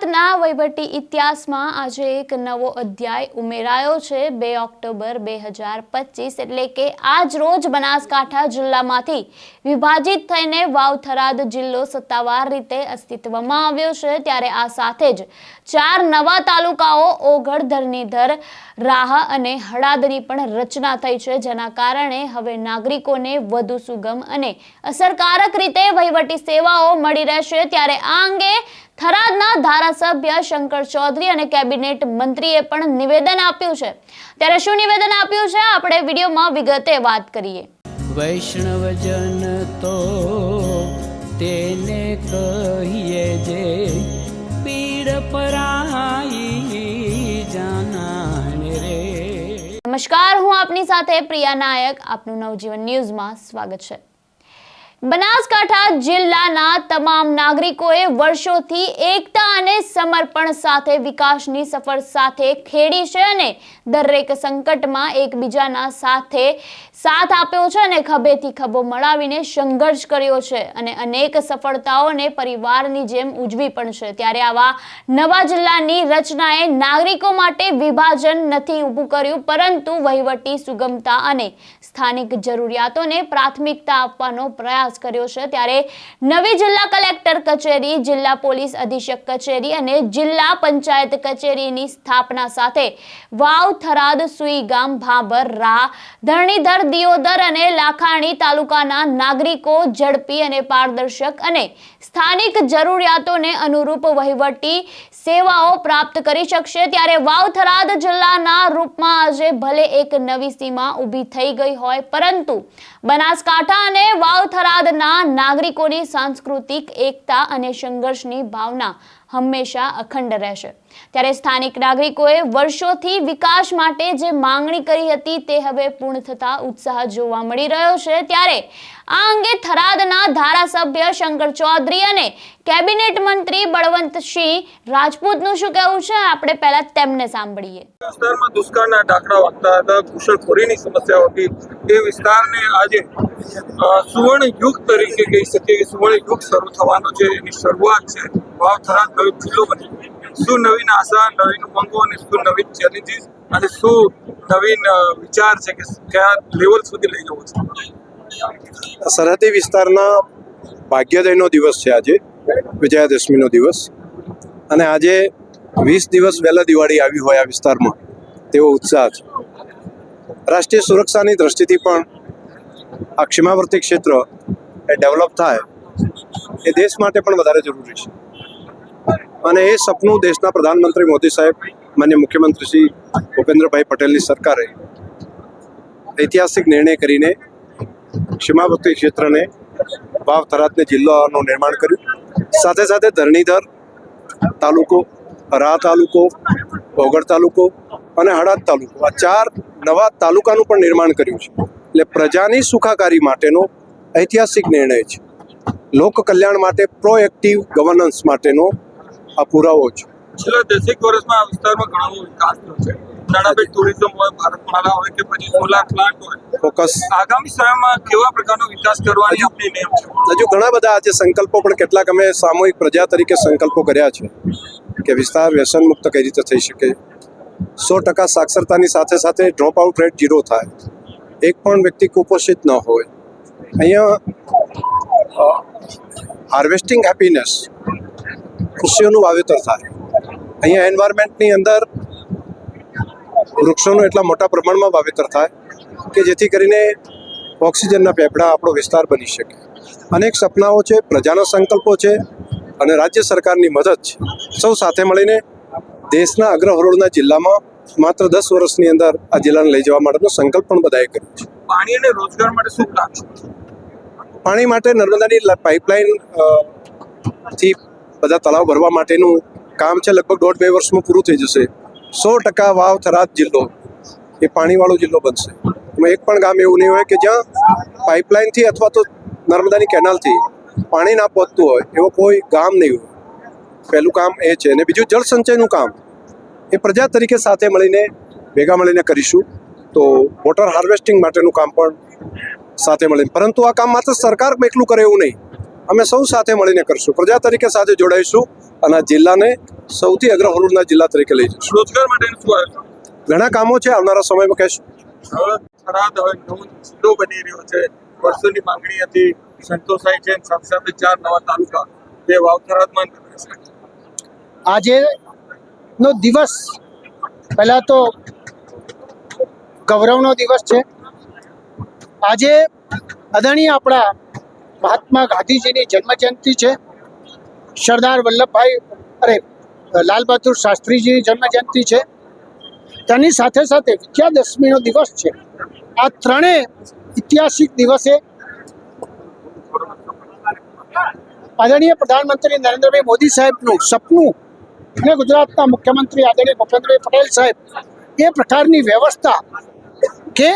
the ગુજરાતના વહીવટી ઇતિહાસમાં આજે એક નવો અધ્યાય ઉમેરાયો છે, બે ઓક્ટોબર બે હજાર પચીસ એટલે કે આજ રોજ બનાસકાંઠા જિલ્લામાંથી વિભાજિત થઈને વાવથરાદ જિલ્લો સત્તાવાર રીતે અસ્તિત્વમાં આવ્યો છે. ત્યારે આ સાથે જ ચાર નવા તાલુકાઓ, ઓગળ, ધરણીધર, રાહ અને હળાદની પણ રચના થઈ છે. જેના કારણે હવે નાગરિકોને વધુ સુગમ અને અસરકારક રીતે વહીવટી સેવાઓ મળી રહેશે. ત્યારે આ અંગે થરાદના ધારાસભ્ય શંકર ચૌધરી અને કેબિનેટ મંત્રીએ પણ નિવેદન આપ્યું છે. ત્યારે શું નિવેદન આપ્યું છે? આપણે વિડીયોમાં વિગતે વાત કરીએ. વૈષ્ણવજન તો તેને કહીએ જે પીડ પરાઈ જાનાને રે. નમસ્કાર હું આપની સાથે પ્રિયા નાયક. આપનું નવજીવન ન્યૂઝમાં સ્વાગત છે. બનાસકાંઠા જિલ્લાના તમામ નાગરિકોએ વર્ષોથી એકતા અને સમર્પણ સાથે વિકાસની સફર સાથે ખેડી છે અને દરેક સંકટમાં એકબીજાના સાથે સાથ આપ્યો છે અને ખભેથી ખભો મળાવીને સંઘર્ષ કર્યો છે અને અનેક સફળતાઓને પરિવારની જેમ ઉજવી પણ છે. ત્યારે આવા નવા જિલ્લાની રચનાએ નાગરિકો માટે વિભાજન નથી ઊભું કર્યું, પરંતુ વહીવટી સુગમતા અને સ્થાનિક જરૂરિયાતોને પ્રાથમિકતા આપવાનો પ્રયાસ કર્યો છે. ત્યારે નવી જિલ્લા કલેક્ટર કચેરી, જિલ્લા પોલીસ અધિક્ષક કચેરી અને જિલ્લા પંચાયત કચેરીની સ્થાપના સાથે વાવ થરાદ સુઈગામ ભાભર રા ધરણીધર દિયોદર અને લાખાણી તાલુકાના નાગરિકો, ઝડપી અને પારદર્શક અને સ્થાનિક જરૂરિયાતોને અનુરૂપ વહીવટી સેવાઓ પ્રાપ્ત કરી શકશે. ત્યારે વાવ થરાદ જિલ્લાના રૂપમાં આજે ભલે એક નવી સીમા ઊભી થઈ ગઈ હોય, પરંતુ બનાસકાંઠા અને વાવ થરાદના નાગરિકોની સાંસ્કૃતિક એકતા અને સંઘર્ષની ભાવના હંમેશા અખંડ રહેશે. ત્યારે સ્થાનિક નાગરિકોએ વર્ષોથી વિકાસ માટે જે માંગણી કરી હતી તે હવે પૂર્ણ થતા ઉત્સાહ જોવા મળી રહ્યો છે. ત્યારે આ અંગે થરાદના ધારાસભ્ય શંકર ચૌધરી અને કેબિનેટ મંત્રી બળવંતસિંહ રાજપૂતનું શું કહેવું છે? આપણે પહેલા તેમને સાંભળીએ. વિસ્તારમાં દુષ્કાળના ડાકડા વાગતા હતા ઘૂસણખોરીની સમસ્યા હતી. એ વિસ્તારને આજે સુવર્ણ યુગ તરીકે કહી શકીએ કે સુવર્ણ યુગ શરૂ થવાનો છે એની શરૂઆત છે થરાદ નવી જિલ્લો બની શું નવીન આશા નવીન ઉમંગો અને શું નવીન ચેલેન્જીસ અને શું નવીન વિચાર છે કે કયા લેવલ સુધી લઈ જવો છે? સરહદી વિસ્તારના ભાગ્યોદયનો દિવસ છે આજે, વિજયાદશમીનો દિવસ. અને આજે વીસ દિવસ વહેલા દિવાળી આવી હોય આ વિસ્તારમાં. તેવો ઉત્સાહ છે. રાષ્ટ્રીય સુરક્ષાની દ્રષ્ટિથી પણ આ ક્ષીમાવર્તી ક્ષેત્ર એ ડેવલપ થાય. એ દેશ માટે પણ વધારે જરૂરી છે. અને એ સપનું દેશના પ્રધાનમંત્રી મોદી સાહેબ, માન્ય મુખ્યમંત્રી શ્રી ભૂપેન્દ્રભાઈ પટેલની સરકારે ઐતિહાસિક નિર્ણય કરીને સીમાવર્તી ક્ષેત્રને વાવ થરાદને જિલ્લાનું નિર્માણ કર્યું. સાથે સાથે ધરણીધર તાલુકો હરા તાલુકો, ઓગળ તાલુકો અને હળાદ તાલુકો આ ચાર નવા તાલુકાનું પણ નિર્માણ કર્યું છે. એટલે પ્રજાની સુખાકારી માટેનો ઐતિહાસિક નિર્ણય છે. લોક કલ્યાણ માટે પ્રોએક્ટિવ ગવર્નન્સ માટેનો આ પુરાવો છે. છેલ્લા દસેક વર્ષમાં આ વિસ્તારમાં ઘણો વિકાસ થયો છે. ટુરિઝમ હોય ભારતમાલા હોય કે પછી સોલાર પ્લાન્ટ હોય ફોકસ આગામી સમયમાં કેવા પ્રકારનો વિકાસ કરવાની આપણી નેમ છે? હજુ ઘણા બધા આજે સંકલ્પો પણ કેટલાક અમે સામૂહિક પ્રજા તરીકે સંકલ્પો કર્યા છે કે વિસ્તાર વ્યસન મુક્ત કઈ રીતે થઈ શકે. સો ટકા સાક્ષરતાની સાથે સાથે ડ્રોપ આઉટ રેટ ઝીરો થાય. એક પણ વ્યક્તિ કુપોષિત ન હોય. અહીંયા હાર્વેસ્ટિંગ હેપીનેસ ખુશીઓનું વાવેતર થાય. અહીંયા એન્વાયરમેન્ટની અંદર વૃક્ષોનું એટલા મોટા પ્રમાણમાં વાવેતર થાય કે જેથી કરીને ઓક્સિજનના પેપડા આપણો વિસ્તાર બની શકે. અનેક સપનાઓ છે પ્રજાના સંકલ્પો છે અને રાજ્ય સરકારની મદદ છે. સૌ સાથે મળીને દેશના અગ્રહરોળના જિલ્લામાં માત્ર દસ વર્ષની અંદર આ જિલ્લાને લઈ જવા માટેનો સંકલ્પ પણ બધાએ કર્યો છે. પાણી અને રોજગાર માટે શું પ્લાન પાણી માટે નર્મદાની પાઇપલાઇનથી બધા તળાવ ભરવા માટેનું કામ છે, લગભગ દોઢ બે વર્ષમાં પૂરું થઈ જશે. સો ટકા વાવ થરાદ જિલ્લો એ પાણીવાળો જિલ્લો બનશે. એમાં એક પણ ગામ એવું નહીં હોય કે જ્યાં પાઇપલાઇનથી અથવા તો નર્મદાની કેનાલથી પાણી ના પહોંચતું હોય, એવો કોઈ ગામ નહીં હોય. પહેલું કામ એ છે. અને બીજું જળસંચયનું કામ. એ પ્રજા તરીકે સાથે મળીને, ભેગા મળીને કરીશું. તો વોટર હાર્વેસ્ટિંગ માટેનું કામ પણ સાથે મળીને. પરંતુ આ કામ માત્ર સરકાર એકલું કરે એવું નહીં. અમે સૌ સાથે મળીને કરશું. પ્રજા તરીકે સાથે જોડાઈશું અને આ જિલ્લાને સૌથી અગ્રહરોળના જિલ્લા તરીકે લઈ જઈશું. રોજગાર માટે શું આયોજન ઘણા કામો છે આવનારા સમયમાં કહેશું. થરાદ હવે નવો જિલ્લો બની રહ્યો છે. વર્ષોની માંગણી હતી સંતોષાઈ છે. સાથે સાથે ચાર નવા તાલુકા તે વાવ થરાદમાં આજે નો દિવસ પહેલા તો ગૌરવનો દિવસ છે. આજે અદાણી આપણા મહાત્મા ગાંધીજીની જન્મજયંતિ છે. સરદાર વલ્લભભાઈ અરે, લાલ બહાદુર શાસ્ત્રીજીની જન્મજયંતિ છે. તેની સાથે સાથે વિજયાદશમીનો દિવસ છે. આ ત્રણેય ઐતિહાસિક દિવસે આદરણીય પ્રધાનમંત્રી નરેન્દ્રભાઈ મોદી સાહેબનું સપનું અને ગુજરાતના મુખ્યમંત્રી આદરણીય ભૂપેન્દ્રભાઈ પટેલ સાહેબ એ પ્રકારની વ્યવસ્થા કે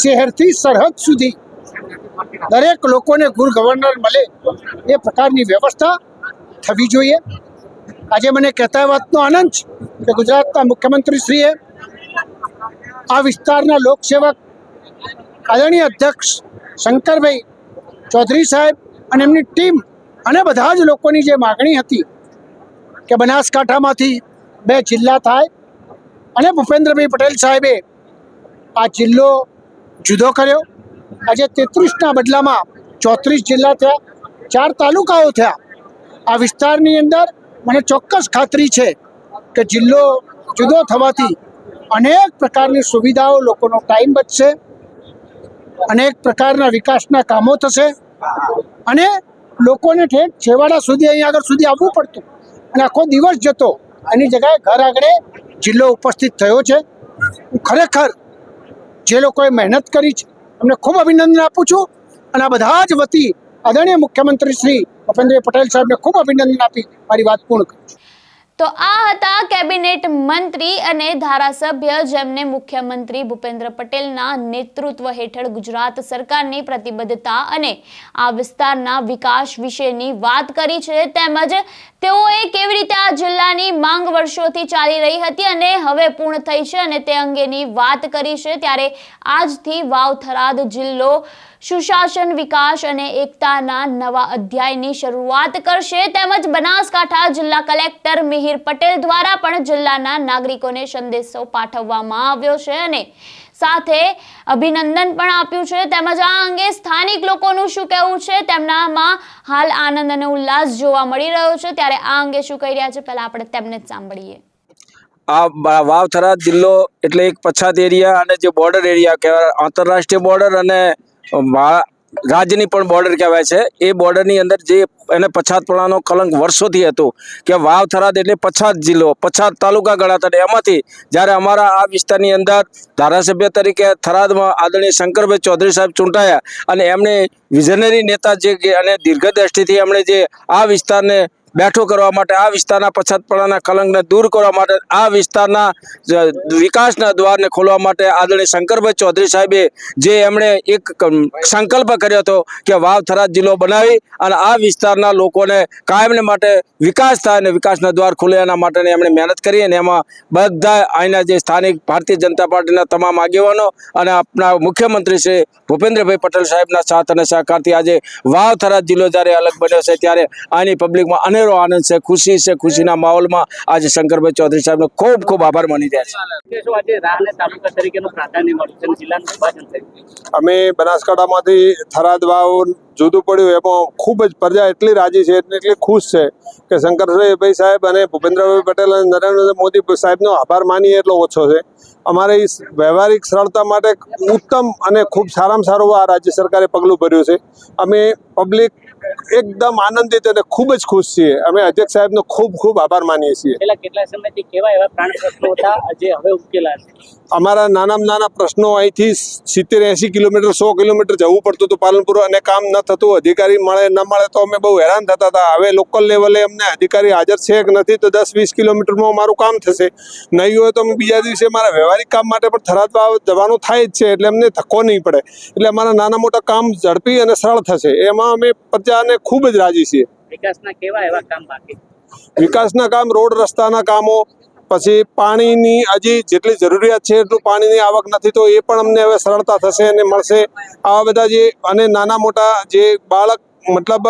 શહેરથી સરહદ સુધી દરેક લોકોને ગુર ગવર્નર મળે એ પ્રકારની વ્યવસ્થા થવી જોઈએ. આજે મને કહેતા વાતનો આનંદ છે કે ગુજરાતના મુખ્યમંત્રીશ્રીએ આ વિસ્તારના લોકસેવક આદરણીય અધ્યક્ષ શંકરભાઈ ચૌધરી સાહેબ અને એમની ટીમ અને બધા જ લોકોની જે માગણી હતી કે બનાસકાંઠામાંથી બે જિલ્લા થાય અને ભૂપેન્દ્રભાઈ પટેલ સાહેબે આ જિલ્લો જુદો કર્યો. આજે તેત્રીસના બદલામાં ચોત્રીસ જિલ્લા થયા, ચાર તાલુકાઓ થયા. આ વિસ્તારની અંદર મને ચોક્કસ ખાતરી છે કે જિલ્લો જુદો થવાથી અનેક પ્રકારની સુવિધાઓ લોકોનો ટાઈમ બચશે, અનેક પ્રકારના વિકાસના કામો થશે અને લોકોને ઠેઠ છેવાડા સુધી અહીં આગળ સુધી આવવું પડતું. અને આખો દિવસ જતો એની જગ્યાએ ઘર આગળ જિલ્લો ઉપસ્થિત થયો છે. ખરેખર જે લોકોએ મહેનત કરી છે એમને ખૂબ અભિનંદન આપું છું. અને આ બધા જ વતી આદરણીય મુખ્યમંત્રી શ્રી ભૂપેન્દ્રભાઈ પટેલ સાહેબને ખૂબ અભિનંદન આપી. મારી વાત પૂર્ણ કરું છું. તો આ હતા કેબિનેટ મંત્રી અને ધારાસભ્ય જેમને મુખ્યમંત્રી ભૂપેન્દ્ર પટેલના નેતૃત્વ હેઠળ ગુજરાત સરકારની પ્રતિબદ્ધતા અને આ વિસ્તારના વિકાસ વિશેની વાત કરી છે, તેમજ તેઓએ કેવી રીતે આ જિલ્લાની માંગ વર્ષોથી ચાલી રહી હતી અને હવે પૂર્ણ થઈ છે અને તે અંગેની વાત કરી છે. ત્યારે આજથી વાવ થરાદ જિલ્લો સુશાસન, વિકાસ અને એકતાના નવા અધ્યાયની શરૂઆત કરશે. તેમજ બનાસકાંઠા જિલ્લા કલેક્ટર મિહિર પટેલ દ્વારા પણ જિલ્લાના નાગરિકોને સંદેશો પાઠવવામાં આવ્યો છે અને સાથે અભિનંદન પણ આપ્યું છે. તેમજ આ અંગે સ્થાનિક લોકોનું શું કહેવું છે તેમનામાં હાલ આનંદ અને ઉલ્લાસ જોવા મળી રહ્યો છે. ત્યારે આ અંગે શું કહી રહ્યા છે પહેલા આપણે તેમને જ સાંભળીએ. આ વાવથરા જિલ્લો એટલે એક પછાત એરિયા અને જે બોર્ડર એરિયા કહેવાય, આંતરરાષ્ટ્રીય બોર્ડર અને રાજ્યની પણ બોર્ડર કહેવાય છે. એ બોર્ડરની અંદર જે એને પછાતપણાનો કલંક વર્ષોથી હતો કે વાવ થરાદ એટલે પછાત જિલ્લો, પછાત તાલુકા ગણાતા એમાંથી જ્યારે અમારા આ વિસ્તારની અંદર ધારાસભ્ય તરીકે થરાદમાં આદરણીય શંકરભાઈ ચૌધરી સાહેબ ચૂંટાયા અને એમણે વિઝનરી નેતા જે અને દીર્ઘદ્રષ્ટિથી એમણે જે આ વિસ્તારને બેઠો કરવા માટે, આ વિસ્તારના પછાતપણાના કલંકને દૂર કરવા માટે, આ વિસ્તારના વિકાસના દ્વારને ખોલવા માટે આદરણીય શંકરભાઈ ચૌધરી સાહેબે જે એમણે એક સંકલ્પ કર્યો હતો કે વાવ થરાદ જિલ્લો બનાવી અને આ વિસ્તારના લોકોને કાયમને માટે વિકાસ થાય અને વિકાસના દ્વાર ખુલે એના માટેની એમણે મહેનત કરી અને એમાં બધા અહીંના જે સ્થાનિક ભારતીય જનતા પાર્ટીના તમામ આગેવાનો અને આપણા મુખ્યમંત્રી શ્રી ભૂપેન્દ્રભાઈ પટેલ સાહેબના સાથ અને સહકારથી આજે વાવ થરાદ જિલ્લો જ્યારે અલગ બન્યો છે, ત્યારે આની પબ્લિકમાં અનેરો આનંદ છે ખુશી છે ખુશીના માહોલમાં આજે શંકરભાઈ ચૌધરી સાહેબનો ખૂબ ખૂબ આભાર માની રહ્યા છે. અમે બનાસકાંઠામાંથી થરાદ વાવ જુદું પડ્યું એમાં ખૂબ જ પ્રજા એટલી રાજી છે એટલે એટલી ખુશ છે કે શંકરભાઈ સાહેબ અને ભૂપેન્દ્રભાઈ પટેલ અને નરેન્દ્ર મોદી સાહેબનો આભાર માનીએ એટલો ઓછો છે. અમારે વ્યવહારિક સરળતા માટે ઉત્તમ અને ખૂબ સારામાં સારું આ રાજ્ય સરકારે પગલું ભર્યું છે. અમે પબ્લિક એકદમ આનંદિત અને ખૂબ જ ખુશ છીએ. અમે અધ્યક્ષ સાહેબનો ખૂબ ખૂબ આભાર માનીએ છીએ. છેલ્લા કેટલા સમયથી કેવા એવા પ્રાણ પ્રશ્નો હતા? જે હવે ઉકેલા છે. અમારા નાનામાં નાના પ્રશ્નો અહીંથી સિત્તેર એંસી કિલોમીટર સો કિલોમીટર જવું પડતું હતું પાલનપુર અને કામ ન થતું. અધિકારી મળે ન મળે તો અમે બહુ હેરાન થતા હતા. હવે લોકલ લેવલે અમને અધિકારી હાજર છે કે નથી તો દસ વીસ કિલોમીટરમાં મારું કામ થશે. નહીં હોય તો અમે બીજા દિવસે મારા વ્યવહારિક કામ માટે પણ થરાદવા જવાનું થાય જ છે એટલે અમને ધક્કો નહીં પડે. એટલે અમારા નાના મોટા કામ ઝડપી અને સરળ થશે. એમાં અમે પ્રજાને ખૂબ જ રાજી છીએ. વિકાસના કેવા એવા કામ બાકી? વિકાસના કામ રોડ રસ્તાના કામો પછી પાણીની હજી જેટલી જરૂરિયાત છે એટલું પાણીની આવક નથી તો એ પણ અમને હવે સરળતા થશે અને મળશે. આવા બધા જે અને નાના મોટા જે બાળક મતલબ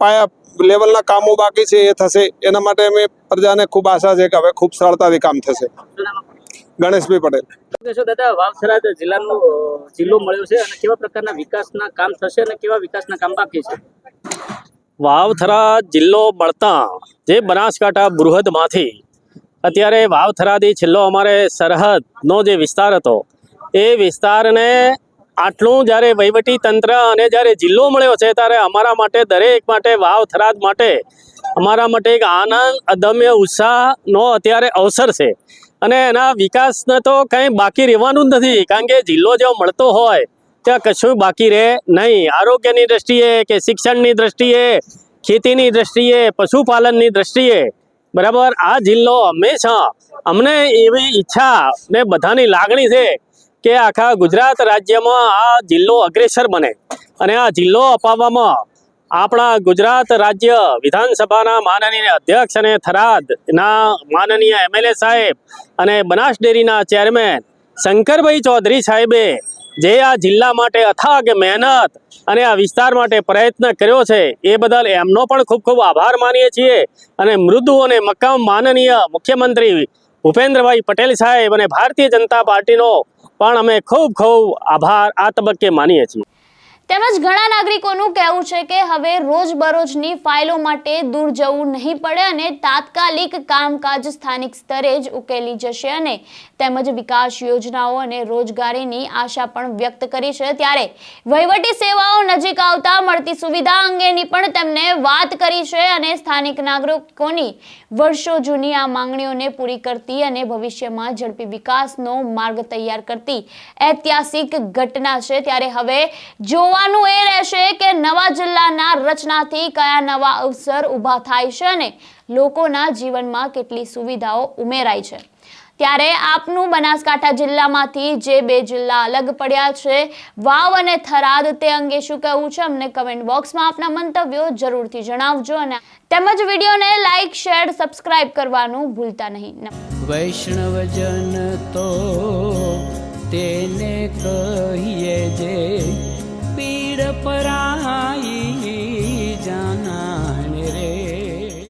પાયા લેવલના કામો બાકી છે એ થશે. એના માટે અમે પ્રજાને ખૂબ આશા છે કે હવે ખૂબ સરળતાથી કામ થશે. ગણેશભાઈ પટેલ. દાદા વાવસરા જિલ્લાનો જિલ્લો મળ્યો છે અને કેવા પ્રકારના વિકાસના કામ થશે અને કેવા વિકાસના કામ બાકી છે? વાવથરા જિલ્લો મળતા જે બનાસકાંઠા બૃહદમાંથી. અત્યારે વાવથરાથી છેલ્લો અમારે સરહદનો જે વિસ્તાર હતો એ વિસ્તારને આટલું જ્યારે વહીવટી તંત્ર અને જ્યારે જિલ્લો મળ્યો છે ત્યારે અમારા માટે દરેક માટે વાવ થરાદ માટે અમારા માટે એક આનંદ, અદમ્ય, ઉત્સાહનો અત્યારે અવસર છે. અને એના વિકાસને તો કંઈ બાકી રહેવાનું જ નથી, કારણ કે જિલ્લો જો મળતો હોય, ત્યાં કશું બાકી રહે નહીં. આરોગ્યની દ્રષ્ટિએ કે શિક્ષણની દ્રષ્ટિએ, ખેતીની દ્રષ્ટિએ, પશુપાલનની દ્રષ્ટિએ, બરાબર? આ જિલ્લો હંમેશા અમને એવી ઈચ્છા ને બધાની લાગણી છે કે આખા ગુજરાત રાજ્યમાં આ જિલ્લો અગ્રેસર બને. અને આ જિલ્લો અપાવવામાં આપણા ગુજરાત રાજ્ય વિધાનસભાના માનનીય અધ્યક્ષ અને થરાદના માનનીય એમએલએ સાહેબ અને બનાસ ડેરીના ચેરમેન શંકરભાઈ ચૌધરી સાહેબે જે આ જિલ્લા માટે અથાગ મહેનત અને આ વિસ્તાર માટે પ્રયત્ન કર્યો છે, એ બદલ એમનો પણ ખૂબ ખૂબ આભાર માનીએ છીએ અને મૃદુ અને મક્કમ માનનીય મુખ્યમંત્રી ભૂપેન્દ્રભાઈ પટેલ સાહેબ અને ભારતીય જનતા પાર્ટીનો પણ અમે ખૂબ ખૂબ આભાર, આ તબક્કે માનીએ છીએ. તેમજ ઘણા નાગરિકોનું કહેવું છે કે હવે રોજબરોજની ફાઇલો માટે દૂર જવું નહીં પડે અને તાત્કાલિક કામકાજ સ્થાનિક સ્તરે જ ઉકેલી જશે અને તેમજ વિકાસ યોજનાઓ અને રોજગારીની આશા પણ વ્યક્ત કરી છે. ત્યારે વહીવટી સેવાઓ નજીક આવતા મળતી સુવિધા અંગેની પણ તેમને વાત કરી છે અને સ્થાનિક નાગરિકોની વર્ષો જૂની આ માંગણીઓને પૂરી કરતી અને ભવિષ્યમાં ઝડપી વિકાસનો માર્ગ તૈયાર કરતી ઐતિહાસિક ઘટના છે. ત્યારે હવે જોવાનું એ રહેશે કે નવા જિલ્લાના રચનાથી કયા નવા અવસર ઊભા થાય છે અને લોકોના જીવનમાં કેટલી સુવિધાઓ ઉમેરાય છે. ત્યારે આપનું બનાસકાંઠા જિલ્લામાંથી જે બે જિલ્લા અલગ પડ્યા છે, વાવ અને થરાદ તે અંગે શું કહેવું છે, અમને કમેન્ટ બોક્સમાં આપના મંતવ્યો જરૂરથી જણાવજો અને તેમજ વિડીયોને લાઇક શેર સબસ્ક્રાઇબ કરવાનું ભૂલતા નહીં. વૈષ્ણવજન તો તેને કહીએ જે પરાઈ